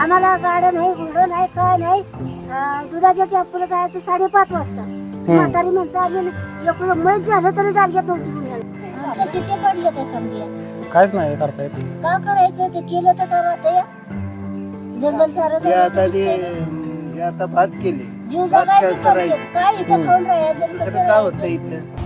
आम्हाला गाड्या नाही गुडं नाही काय नाही. अं, दुधाच्या टॅम्पूला जायचं साडेपाच वाजता. म्हातारी म्हणतं आम्ही एकूण मैत झालं तरी डालग्यात नव्हती गुन्ह्याला आमच्या शेती पडले ते समजा. काहीच नाही करता येत का करायचं? ते केलं तर करा ते जंगल सारं ते आता ते आता भात केले. जीव भात जगायचं करायचं. पंचायत. काय इथं खाऊन राहायचं कसं काय होतं राहायचं? इथं?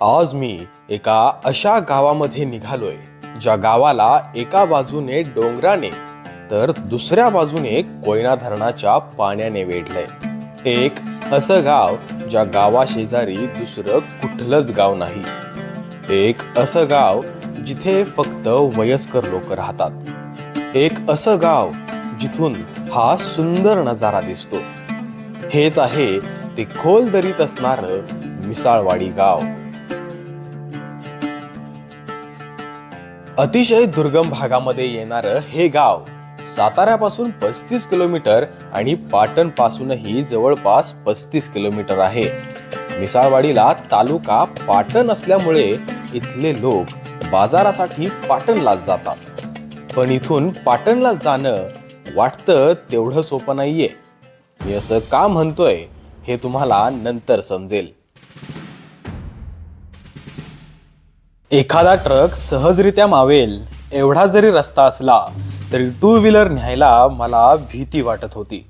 आज मी एका अशा गावामध्ये निघालोय ज्या गावाला एका बाजूने डोंगराने तर दुसऱ्या बाजूने कोयना धरणाच्या पाण्याने वेढलंय. एक असं गाव ज्या गावाशेजारी दुसरं कुठलंच गाव नाही. एक असं गाव जिथे फक्त वयस्कर लोक राहतात. एक असं गाव जिथून हा सुंदर नजारा दिसतो. हेच आहे ते खोल दरीत असणारं मिसाळवाडी गाव. अतिशय दुर्गम भागामध्ये येणारं हे गाव साताऱ्यापासून पस्तीस किलोमीटर आणि पाटण पासूनही जवळपास पस्तीस किलोमीटर आहे. मिसाळवाडीला तालुका पाटण असल्यामुळे इथले लोक बाजारासाठी पाटणलाच जातात. पण इथून पाटणला जाणं वाटतं तेवढं सोपं नाहीये. मी असं का म्हणतोय हे तुम्हाला नंतर समजेल. एखादा ट्रक सहजरित्या मावेल एवढा जरी रस्ता असला तरी टू व्हीलर न्यायला मला भीती वाटत होती.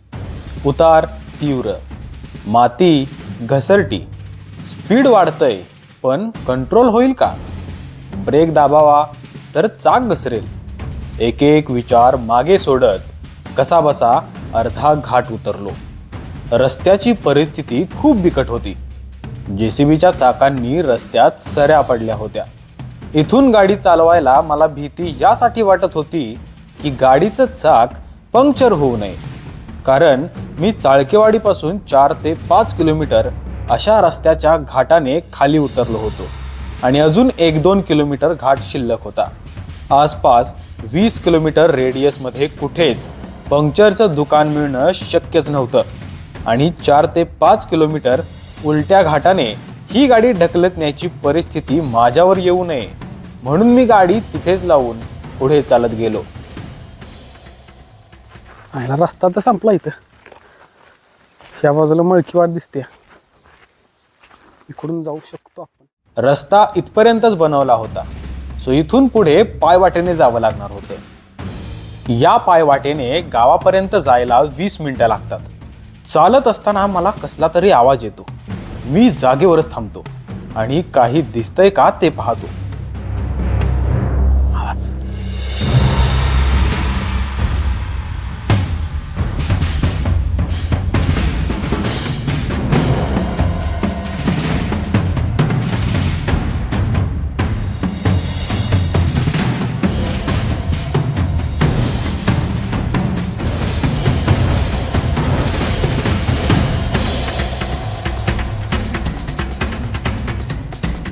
उतार तीव्र माती घसरटी स्पीड वाढतंय पण कंट्रोल होईल का? ब्रेक दाबावा तर चाक घसरेल. एक एक विचार मागे सोडत कसाबसा अर्धा घाट उतरलो. रस्त्याची परिस्थिती खूप बिकट होती. जेसीबीच्या चाकांनी रस्त्यात सऱ्या पडल्या होत्या. इथून गाडी चालवायला मला भीती यासाठी वाटत होती की गाडीचं चाक पंक्चर होऊ नये. कारण मी चाळकेवाडीपासून चार ते पाच किलोमीटर अशा रस्त्याच्या घाटाने खाली उतरलो होतो आणि अजून एक दोन किलोमीटर घाट शिल्लक होता. आसपास वीस किलोमीटर रेडियसमध्ये कुठेच पंक्चरचं दुकान मिळणं शक्यच नव्हतं आणि चार ते पाच किलोमीटर उलट्या घाटाने ही गाडी ढकलत न्यायची परिस्थिती माझ्यावर येऊ नये. म्हणून मी गाडी तिथेच लावून पुढे चालत गेलो. आयला रस्ता तर संपला इथं. त्या बाजूला मळकी वाट दिसते. इकडून जाऊ शकतो आपण. रस्ता इथपर्यंतच बनवला होता. सो इथून पुढे पायवाटेने जावं लागणार होतं. या पायवाटेने गावापर्यंत जायला वीस मिनिटं लागतात. चालत असताना मला कसला तरी आवाज येतो. मी जागेवरच थांबतो आणि काही दिसतंय का ते पाहतो.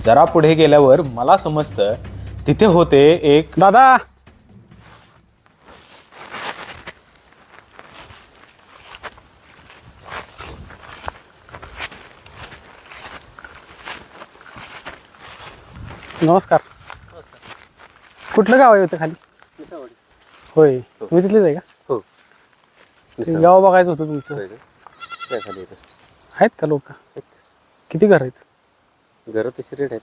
जरा पुढे गेल्यावर मला समजतं तिथे होते एक दादा! नमस्कार. कुठलं गाव आहे होतं खाली? होय. तुम्ही तिथलेच आहे का? हो. ते गाव बघायचं होतं तुमचं. आहेत का लोक? किती घर आहेत? घरं तशी रेट आहेत.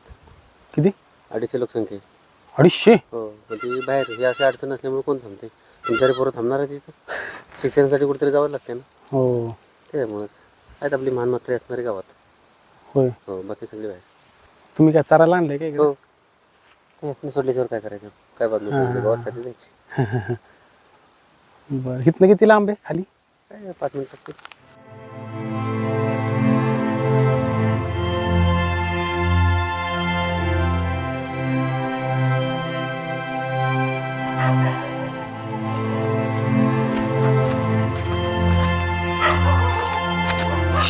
किती? अडीचशे लोकसंख्या आहे. अडीचशे? हो पण ती बाहेर ही अशी अडचण असल्यामुळे कोण थांबते तुमच्याकडे पोरं थांबणार आहे तिथं शिक्षणासाठी कुठेतरी जावं लागते ना. हो. त्यामुळेच. आहेत आपली मान मात्र असणारी गावात. होय. हो बाकी सगळी बाहेर. तुम्ही काय चारायला आणलंय काय हो. ते असणे सोडल्याच्यावर काय करायचं? काय बाजू गावात खाली जायची. बरं इथनं किती लांब आहे? खाली? काय पाच मिनिटात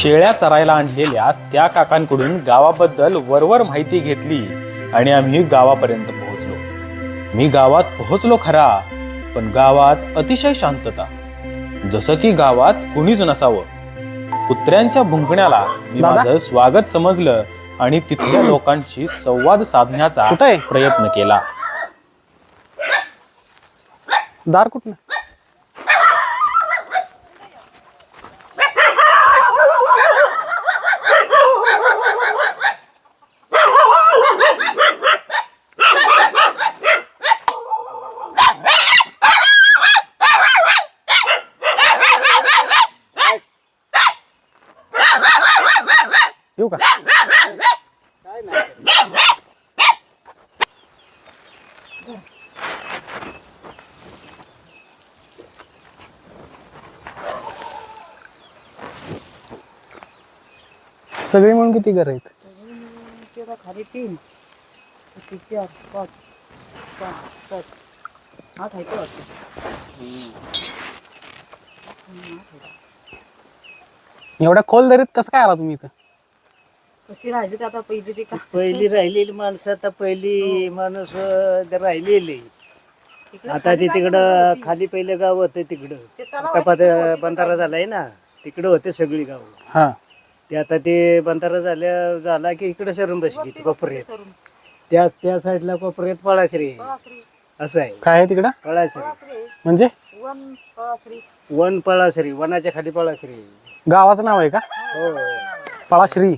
शेळ्या चरायला आणलेल्या त्या काकांकडून गावाबद्दल वरवर माहिती घेतली आणि आम्ही गावापर्यंत पोहोचलो. मी गावात पोहोचलो खरा पण गावात अतिशय शांतता. जसं की गावात कुणीच नसावं. कुत्र्यांच्या भुंकण्याला मी? माझं स्वागत समजलं आणि तिथल्या लोकांशी संवाद साधण्याचा? प्रयत्न केला. दार कुठलं येऊ का सगळी म्हणून किती घर आहेत? खाली तीन. किती चार पाच सहा सात आठ आहे का एवढ्या खोल दरीत कसं काय आला तुम्ही इथं? कशी राहिली तर आता पहिली ती का? पहिली राहिलेली माणसं आता पहिली माणूस अं, राहिलेली. आता ते तिकडं खाली पहिलं गाव होतं तिकडं. आता बंधारा झालाय ना. तिकडं होते सगळी गाव. हा. ते आता ते बंधारा झाल्या झाला की इकडे सरून बसली ती कोपऱ्यात. त्या त्या साईडला कोपऱ्यात पळाश्री. आहे. असं आहे. काय आहे तिकडं? पळाश्री. म्हणजे? वन पळाश्री. वन पळाश्री वनाच्या खाली पळाश्री. गावाचं नाव आहे का? हो. पळाश्री.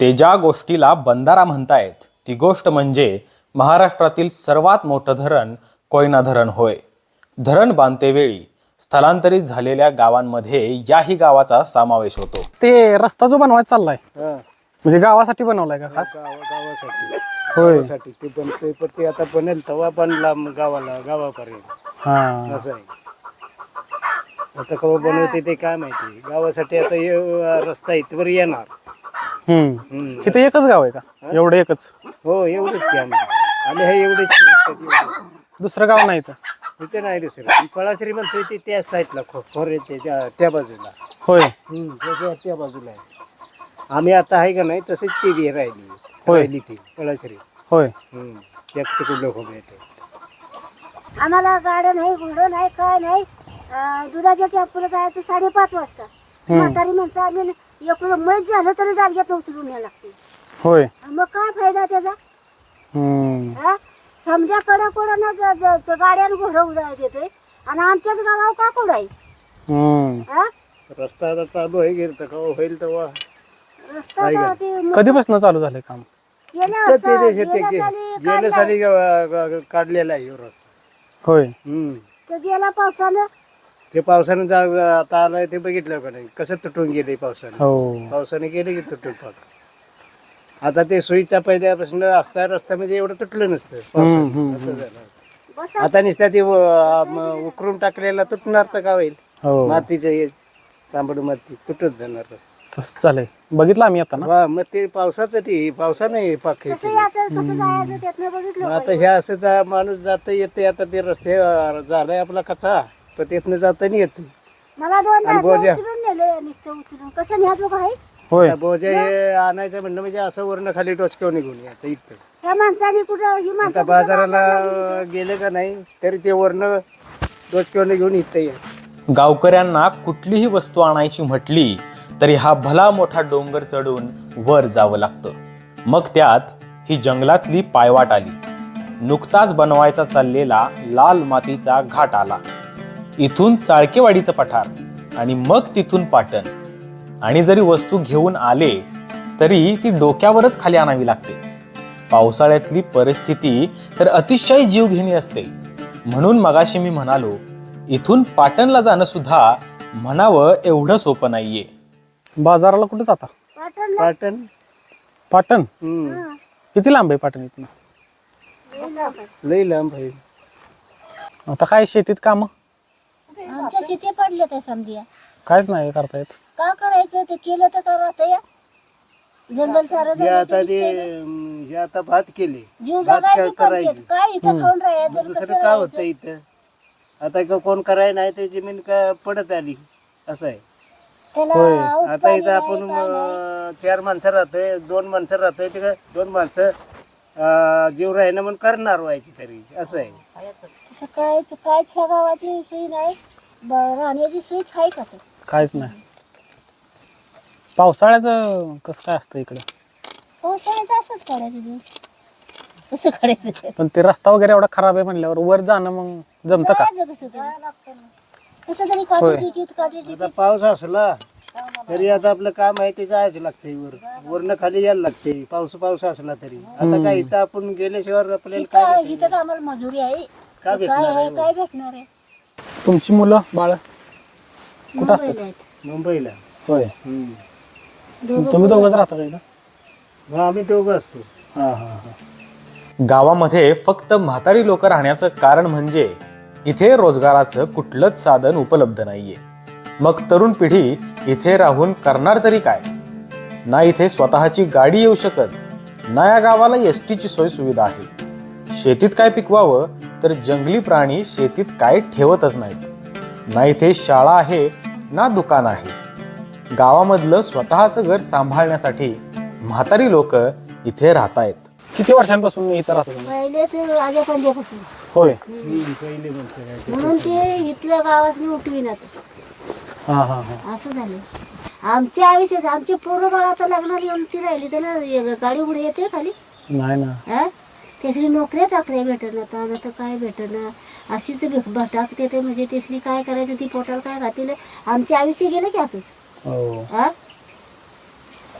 ते ज्या गोष्टीला बंधारा म्हणतायत ती गोष्ट म्हणजे महाराष्ट्रातील सर्वात मोठं धरण कोयना धरण होय. धरण बांधतेवेळी स्थलांतरित झालेल्या गावांमध्ये याही गावाचा समावेश होतो. ते रस्ता जो बनवायचा चाललाय. म्हणजे गावासाठी बनवलाय का खास? गाव- गावासाठी. होय. गावासाठी. ते पण ते आता बनेल तेव्हा बनला मग गावाला गावापर्यंत. हा. असं आहे. आता कवा बनवते ते काय माहिती? गावासाठी आता रस्ता इथवर येणार. हम्म. हम्म. इथे एकच गाव आहे का? एवढं एकच? हो एवढंच की आम्ही. आम्ही हे एवढेच. दुसरं गाव नाही इथं. इथे नाही दुसरं पळाश्री म्हणतोय ते त्या साईडला खो खोर येते त्या त्या बाजूला. होय. हम्म, त्या- बाजूला आहे. आम्ही आता आहे का नाही तसेच ती बी राहिली. होय. राहिली ती पळाश्री होय. हम्म. त्या तिकडलं खोबरं येते आम्हाला गाडं नाही घोडं नाही काय नाही. अं, दुधाच्या टेम्पोला जायचं साडेपाच वाजता. म्हातारी माणसं आम्ही एकूण मैत झालं तरी डालग्यात उचलून यायला लागते. होय. मग काय फायदा त्याचा? हम्म. हा? समजा कडा गाड्यानं घोडं उदा देतोय. आणि आमच्याच गावावर का कोड आहे? हम्म. हा? रस्ता आता चालू आहे गेलं तर कवा होईल तेव्हा. रस्ता कधीपासून चालू झालंय काम? गेल्या तर वर्षा- ते ते- ते- गेल्या ते- साली गेल्या काढला. साली ग- ग- काढलेला आहे ह्यो रस्ता. होय. हम्म. तर गेल्या पावसानं? ते पावसानं जा आता आलंय ते बघितलं का नाही? कसं तुटून गेले पावसानं? हो. पावसाने गेले की तुटून पाक आता ते सुईचा पहिल्यापासून असता रस्ता म्हणजे एवढं तुटलं नसतं. असं झालं आता नुसत्या ते व- म- उकरून टाकलेला तुटणार तर का होईल? हो. मातीचं हे तांबड माती तुटत जाणार. तसं चालेल. बघितलं आम्ही आता ना? वा मग ते पावसाचं ते पावसाने पाक हे कसं केलं. यायचं कसं जायचं त्यातनं बघितलं मग आता हे असं जा माणूस जात येते आता ते रस्ते अं, झालाय आपला कचा पण तिथनं जाताना येते. मला दोन आणि बोजा. उचलून नेलं नुसतं उचलून. कसं न्यायचं काय होय. बोजा हे आणायचं म्हणणं म्हणजे असं वरनं खाली टोचक्यावर निघून यायचं इथं. ह्या माणसाने कुठं ही आता माणसं कुठं बाजाराला गेले का नाही तरी ते वरनं टोचक्यावर घेऊन इथं यायचं. गावकऱ्यांना कुठलीही वस्तू आणायची म्हटली तरी हा भला मोठा डोंगर चढून वर जावं लागतं. मग त्यात ही जंगलातली पायवाट आली. नुकताच बनवायचा चाललेला लाल मातीचा घाट आला. इथून चाळकेवाडीचं पठार आणि मग तिथून पाटण. आणि जरी वस्तू घेऊन आले तरी ती डोक्यावरच खाली आणावी लागते. पावसाळ्यातली परिस्थिती तर अतिशय जीवघेणी असते. म्हणून मगाशी मी म्हणालो इथून पाटणला जाणं सुद्धा म्हणावं एवढं सोपं नाहीये. बाजाराला कुठं जाता? पाटण पाटण. किती लांब आहे पाटण इथनं? लई लांब आहे. आता काय शेतीत काम? आमच्या शेती पडले ते समजा कायच नाही करता येत. का करायचं? ते केलं तर करत या? जंगल सारं हे झालं आता ते ते दिसतंय ना. अं, हे आता भात केले. जीव भात जगायची काय करायची? पंचायत काय इथं खाऊन राहायचं दुसरं कसं काय होतं राहायचं? इथं? आता का कोण करायला नाही ते जमीन का पडत आली? असं आहे. त्याला. आता इथं आपण नाही, काय नाही. अं, चार माणसं राहतोय दोन माणसं राहतोय तिकडे दोन माणसं अं, जीव राहिना म्हणून करणार व्हायची तरी. असं आहे. काय काय गावाची सोय नाही. ब- राहण्याची सोय आहे का काहीच नाही. पावसाळ्याचं कसं काय असतं इकडं? पावसाळ्याचं असंच काढायचं दिवस कसं काढायचं पण ते रस्ता वगैरे एवढा खराब आहे म्हणल्यावर वर जाणं मग जमतं का? काढायचं कसं तरी. कसं तरी काढू तिकीट काढू आता पाऊस असला तरी आता आपलं काम आहे ते जायचं लागतंय वर. वरनं खाली यायला लागते पाऊस पाऊस असला तरी. आता काय इथं आपण गेल्याशिवाय आपल्याला काय काय? इथं तर आम्हाला मजुरी आहे. काय काय भेटणार आहे आहे काय भेटणार आहे? तुमची मुलं बाळ? कुठं असतात. मुंबईला. होय. हम्म. तुम्ही दोघंच राहता का मग आम्ही दोघं असतो. हां हां हां. गावामध्ये फक्त म्हातारी लोक राहण्याचं कारण म्हणजे इथे रोजगाराचं कुठलंच साधन उपलब्ध नाहीये. मग तरुण पिढी इथे राहून करणार तरी काय? ना इथे स्वतःची गाडी येऊ शकत ना या गावाला एस टीची सोय सुविधा आहे. शेतीत काय पिकवावं तर जंगली प्राणी शेतीत काय ठेवतच नाहीत. ना इथे शाळा आहे ना दुकान आहे. गावामधलं स्वतःचं घर सांभाळण्यासाठी म्हातारी लोक इथे राहतायत. किती वर्षांपासून इथं राहता? पहिलेच पंजापासून होय. म्हणून ते इथल्या गावात उठविनात हां हां हां. असं झालं. आमचे आयुष्यात आमचे पोरं बाळ आता लग्नाला येऊन ती राहिली त्याला गाडी पुढे येते खाली. नाही ना. हा? नोकऱ्या चाकऱ्या भेटणार आता आता काय भेटणार अशीच भे- भटाकते ते म्हणजे त्यासनी काय करायचं ती पोटाला काय घातील आमचे आयुष्य गेलं की असंच. हो. हा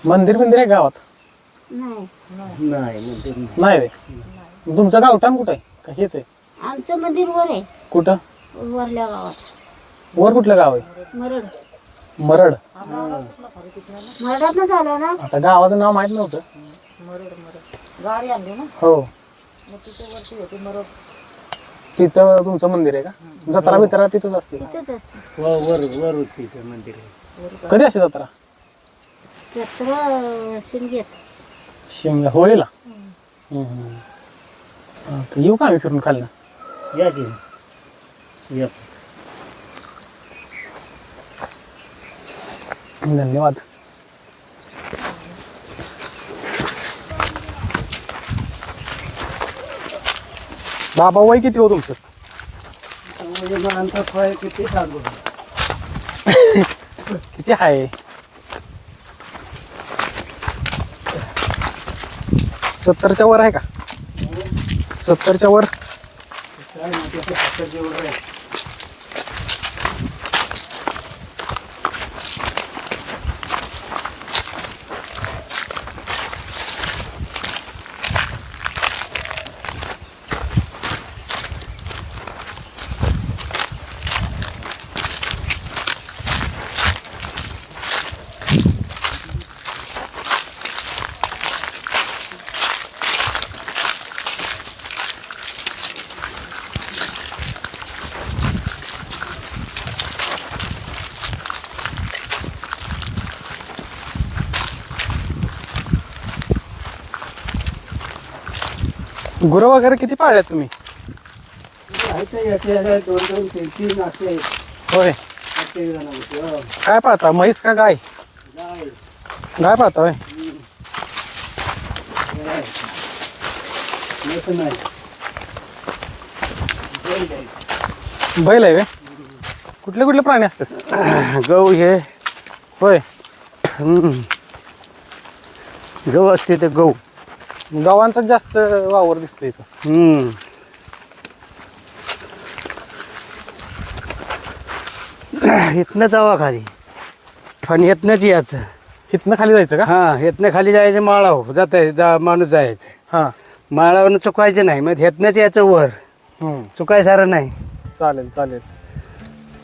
मंदिर मंदिर आहे गावात? नाही. नाही म्हणते नाही. नाही रे तुमचं गावठाण कुठं आहे? का हेच आहे? आमचं मंदिर वर आहे. कुठं? वरल्या गावात. वर कुठलं गाव आहे? मरड. मरड. मरडात झालं ना? आता गावाचं नाव माहीत नव्हतं. गाडी आणली ना हो. मग तिथे वरती होती मरत तिथं तुमचं मंदिर आहे का? जत्रा बित्रा तिथंच असते तिथंच असते. वर वर वर होती मंदिर. आहे कधी असते जत्रा? जत्रा होळीला? हम्म, हम्म. हा, तर येऊ का आम्ही फिरून खाल्लं या की. या. धन्यवाद. बाबा वय किती हो तुमचं? म्हणजे अंतर किती सांगू किती आहे सत्तरच्या वर आहे का? सत्तरच्या वर? गुरं वगैरे किती पाळल्यात तुम्ही दोन दोन तीन तीन. होय जणांचे, हो. काय पाळता म्हैस का गाय गाय, गाय पाळता होय गाय. म्हैस नाही. बैल आहे. बैल आहे कुठले कुठले प्राणी असतात गहू हे होय हम्म. गहू असते ते गहू गावांचा जास्त वावर दिसतो इथं. हम्म. इथनं जावा खाली. पण येतनंच यायचं. इथनं खाली जायचं का? हा येतनं खाली जायचं माळा हो जाता जा माणूस जायचं. हां. माळावरनं चुकायचं नाही मग येतनंच यायचं वर. हम्म. चुकाय सारं नाही. चालेल चालेल.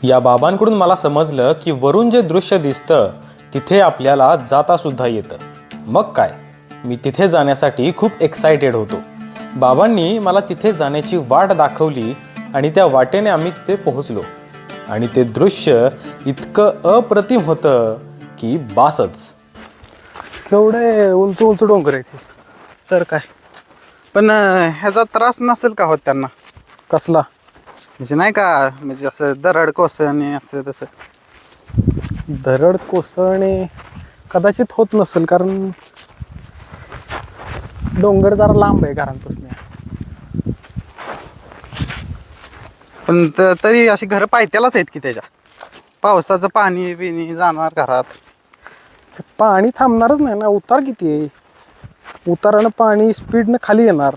या बाबांकडून मला समजलं की वरून जे दृश्य दिसतं तिथे आपल्याला जाता सुद्धा येतं. मग काय? मी तिथे जाण्यासाठी खूप एक्सायटेड होतो. बाबांनी मला तिथे जाण्याची वाट दाखवली आणि त्या वाटेने आम्ही तिथे पोहोचलो. आणि ते दृश्य इतकं अप्रतिम होतं की बासच. केवढे उंच उंच डोंगर आहेत. तर काय? पण ह्याचा त्रास नसेल का होत त्यांना? कसला? म्हणजे नाही का म्हणजे असं दरड कोसळणे असं तसं. दरड कोसळणे कदाचित होत नसेल कारण डोंगर जरा लांब आहे घरांपासून पण त- तरी अशी घरं पायथ्यालाच आहेत की त्याच्या? पावसाचं पाणी बिणी जाणार घरात. पाणी थांबणारच नाही ना उतार किती आहे? उतारानं पाणी स्पीडनं खाली येणार.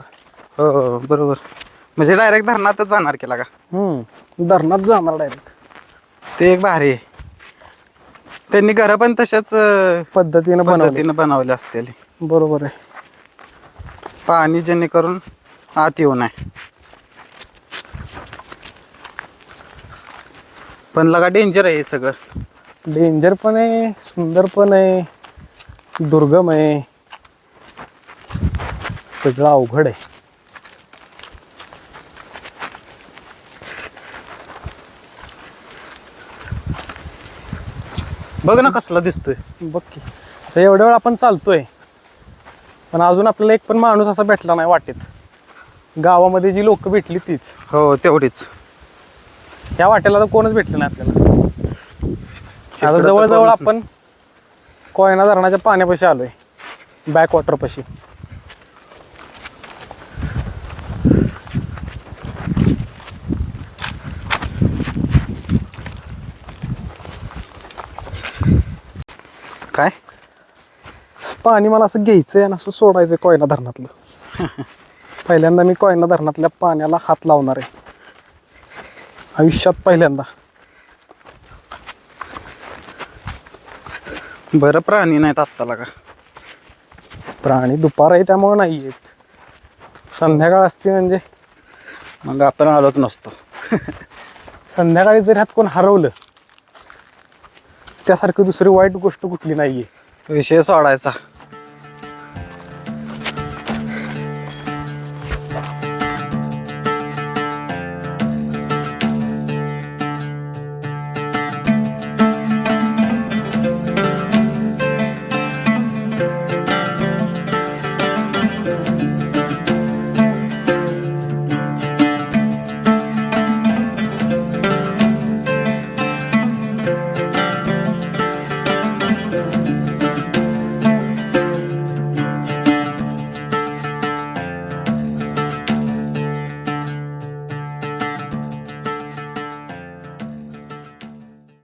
हो हो, बरोबर. म्हणजे डायरेक्ट धरणातच जाणार केला का हम्म धरणात जाणार डायरेक्ट ते एक भारी आहे. त्यांनी घरं पण तशाच अं, पद्धतीनं बनवलं. पद्धतीनं बनवले असतील. बरोबर आहे. पाणी जेणेकरून आत येऊ नये. पण लगा डेंजर आहे हे सगळं. डेंजर पण आहे सुंदर पण आहे दुर्गम आहे. सगळं अवघड आहे. बघ ना कसला दिसतोय. बघ की. आता एवढ्या वेळ आपण चालतोय. पण अजून आपल्याला एक पण माणूस असा भेटला नाही वाटेत. गावामध्ये जी लोक भेटली तीच. हो तेवढीच. या वाटेला तर कोणच भेटलं नाही आपल्याला. आता जवळजवळ आपण कोयना धरणाच्या पाण्यापाशी आलोय. बॅक पाणी मला असं घ्यायचंय आणि असं सोडायचंय कोयना धरणातलं. पहिल्यांदा मी कोयना धरणातल्या पाण्याला हात लावणार आहे. आयुष्यात पहिल्यांदा. बरं प्राणी नाहीत आत्ताला का? प्राणी दुपार आहे त्यामुळे नाही येत संध्याकाळ असते म्हणजे. मग आपण आलोच नसतो. संध्याकाळी जर ह्यात कोण हरवलं त्यासारखी दुसरी वाईट गोष्ट कुठली नाहीये. विषय सोडायचा.